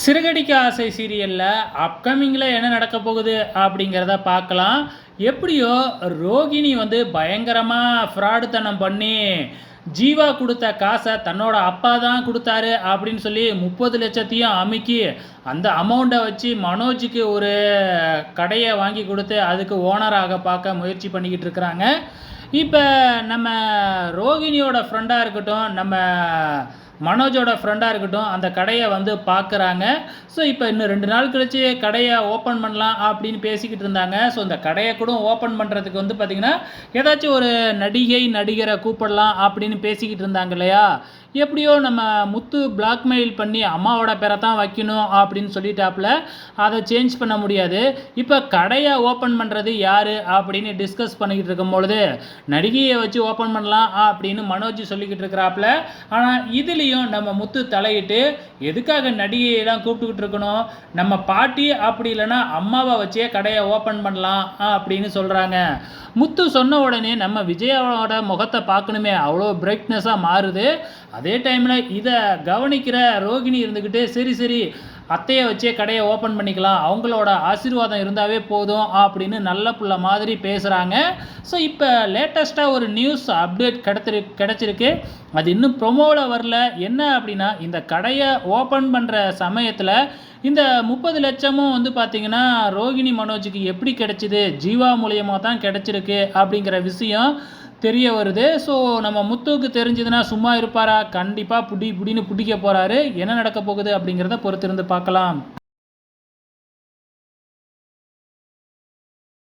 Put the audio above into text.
சிறுகடிக்க ஆசை சீரியலில் அப்கமிங்கில் என்ன நடக்க போகுது அப்படிங்கிறத பார்க்கலாம். எப்படியோ ரோகிணி வந்து பயங்கரமாக ஃப்ராடுத்தனம் பண்ணி ஜீவா கொடுத்த காசை தன்னோட அப்பா தான் கொடுத்தாரு அப்படின்னு சொல்லி முப்பது லட்சத்தையும் அமுக்கி அந்த அமௌண்ட்டை வச்சு மனோஜுக்கு ஒரு கடையை வாங்கி கொடுத்து அதுக்கு ஓனராக பார்க்க முயற்சி பண்ணிக்கிட்டு இருக்கிறாங்க. இப்போ நம்ம ரோகிணியோட ஃப்ரெண்டாக இருக்கட்டும் நம்ம மனோஜோட ஃப்ரெண்டாக இருக்கட்டும் அந்த கடையை வந்து பார்க்குறாங்க. ஸோ இப்போ இன்னும் ரெண்டு நாள் கழிச்சு கடையை ஓப்பன் பண்ணலாம் அப்படின்னு பேசிக்கிட்டு இருந்தாங்க. ஸோ இந்த கடையை கூட ஓப்பன் பண்ணுறதுக்கு வந்து பார்த்திங்கன்னா ஏதாச்சும் ஒரு நடிகை நடிகரை கூப்பிடலாம் அப்படின்னு பேசிக்கிட்டு இருந்தாங்க இல்லையா? எப்படியோ நம்ம முத்து பிளாக்மெயில் பண்ணி அம்மாவோட பேரை தான் வைக்கணும் அப்படின்னு சொல்லிட்டாப்புல. அதை சேஞ்ச் பண்ண முடியாது. இப்போ கடையை ஓப்பன் பண்ணுறது யார் அப்படின்னு டிஸ்கஸ் பண்ணிக்கிட்டு இருக்கும் பொழுது நடிகையை வச்சு ஓப்பன் பண்ணலாம் அப்படின்னு மனோஜ் சொல்லிக்கிட்டு இருக்கிறாப்புல. ஆனால் இதில் இதுலேயும் நம்ம முத்து தலையிட்டு எதுக்காக நடிகையெல்லாம் கூப்பிட்டுக்கிட்டு இருக்கணும்? நம்ம பாட்டி அப்படி இல்லைன்னா அம்மாவை வச்சே கடையை ஓப்பன் பண்ணலாம் அப்படின்னு சொல்கிறாங்க முத்து சொன்ன உடனே நம்ம விஜயாவோட முகத்தை பார்க்கணுமே அவ்வளோ பிரைட்னஸாக மாறுது. அதே டைமில் இதை கவனிக்கிற ரோகிணி இருந்துக்கிட்டு சரி சரி அத்தையை வச்சே கடையை ஓப்பன் பண்ணிக்கலாம். அவங்களோட ஆசீர்வாதம் இருந்தாவே போதும் அப்படின்னு நல்ல புள்ள மாதிரி பேசுகிறாங்க ஸோ இப்போ லேட்டஸ்ட்டாக ஒரு நியூஸ் அப்டேட் கிடச்சிரு கிடச்சிருக்கு. அது இன்னும் ப்ரொமோவில் வரல. என்ன அப்படின்னா இந்த கடையை ஓப்பன் பண்ணுற சமயத்தில் இந்த முப்பது லட்சமும் வந்து பார்த்திங்கன்னா ரோகிணி மனோஜுக்கு எப்படி கிடச்சிது? ஜீவா மூலியமாக தான் கிடச்சிருக்கு அப்படிங்கிற விஷயம் தெரிய வருது. ஸோ நம்ம முத்துவுக்கு தெரிஞ்சதுன்னா சும்மா இருப்பாரா? கண்டிப்பாக புடி புடின்னு பிடிக்க போகிறாரு என்ன நடக்க போகுது அப்படிங்கிறத பொறுத்திருந்து பார்க்கலாம்.